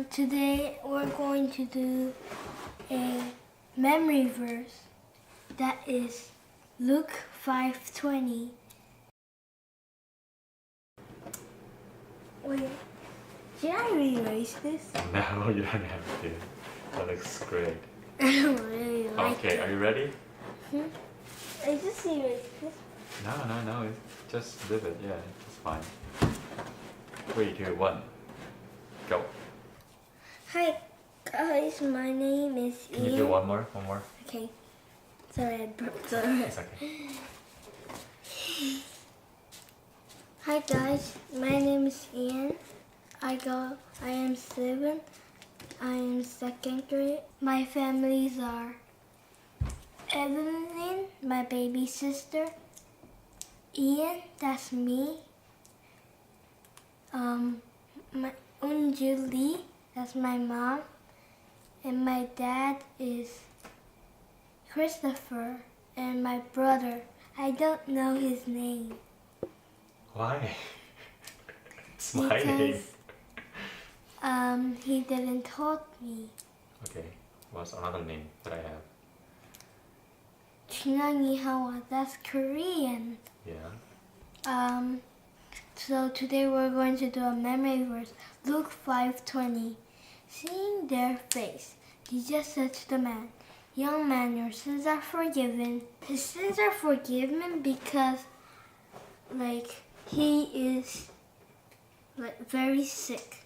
Um, today we're going to do a memory verse that is Luke 5:20. Wait, did I erase this? No, you don't have to. That looks great. I don't really like Okay, it. are you ready? I just erased this. No, no, no. It's just leave it. Yeah, it's fine. Three, two, one. Go. Guys, my name is Can Ian. you do one more? One more. Okay. Sorry, I burped. Sorry. It's okay. Hi guys, my name is Ian. I go. I am seven. I am second grade. My families are Evelyn, my baby sister. Ian, that's me. Um, my Unju Lee, that's my mom, and my dad is Christopher, and my brother. I don't know his name. Why? it's my name. Um, he didn't told me. Okay. What's another name that I have? Chunangi Hawa, that's Korean. Yeah. Um, so today we're going to do a memory verse, Luke 5:20. Seeing their face, Jesus said to the man, "Young man, your sins are forgiven." His sins are forgiven because, like, he is like very sick.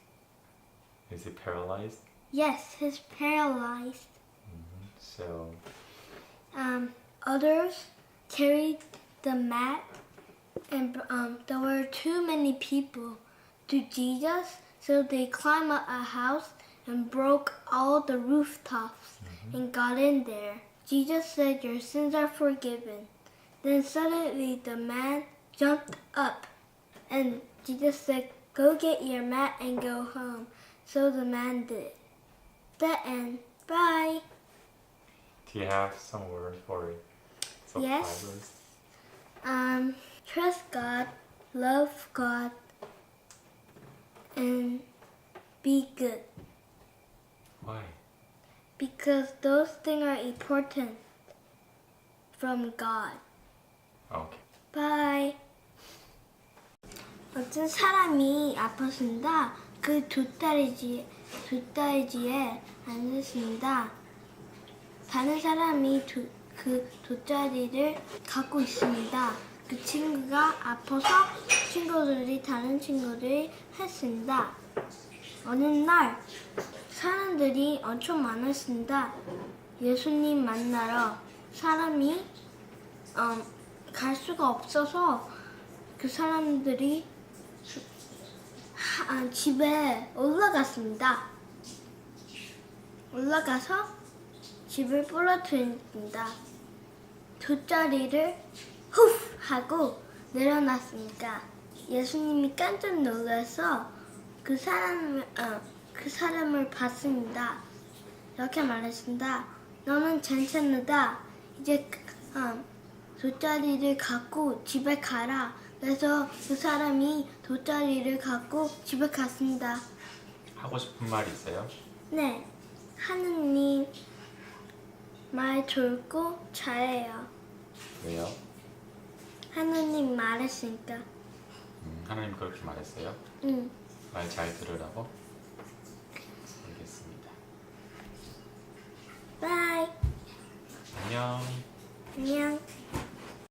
Is he paralyzed? Yes, he's paralyzed. So Um, others carried the mat, and um, there were too many people to Jesus, so they climbed up a house and broke all the rooftops and got in there. Jesus said, Your sins are forgiven. Then suddenly the man jumped up, and Jesus said, Go get your mat and go home. So the man did. The end. Bye. do you have some word for it? Yes. Um, trust God, love God, and be good? Because those things are important from God. Okay. Bye. 어떤 사람이 아팠습니다. 그 돗다리지, 돗다리지에 앉았습니다. 다른 사람이 두, 그 돗자리를 갖고 있습니다. 그 친구가 아파서 친구들이 다른 친구들이 했습니다. 어느 날 사람들이 엄청 많았습니다. 예수님 만나러 사람이 음, 갈 수가 없어서 그 사람들이 하- 아, 집에 올라갔습니다. 올라가서 집을 부러뜨립니다. 돗자리를 후 하고 내려놨으니까 예수님이 깜짝 놀라서 그 사람을 어, 그 사람을 봤습니다. 이렇게 말했습니다. 너는 괜찮다. 이제 그, 어, 돗자리를 갖고 집에 가라. 그래서 그 사람이 돗자리를 갖고 집에 갔습니다. 하고 싶은 말 있어요? 네, 하느님 말 좋고 잘해요. 왜요? 하느님 말했으니까. 음, 하나님 그렇게 말했어요? 응. 말 잘 들으라고?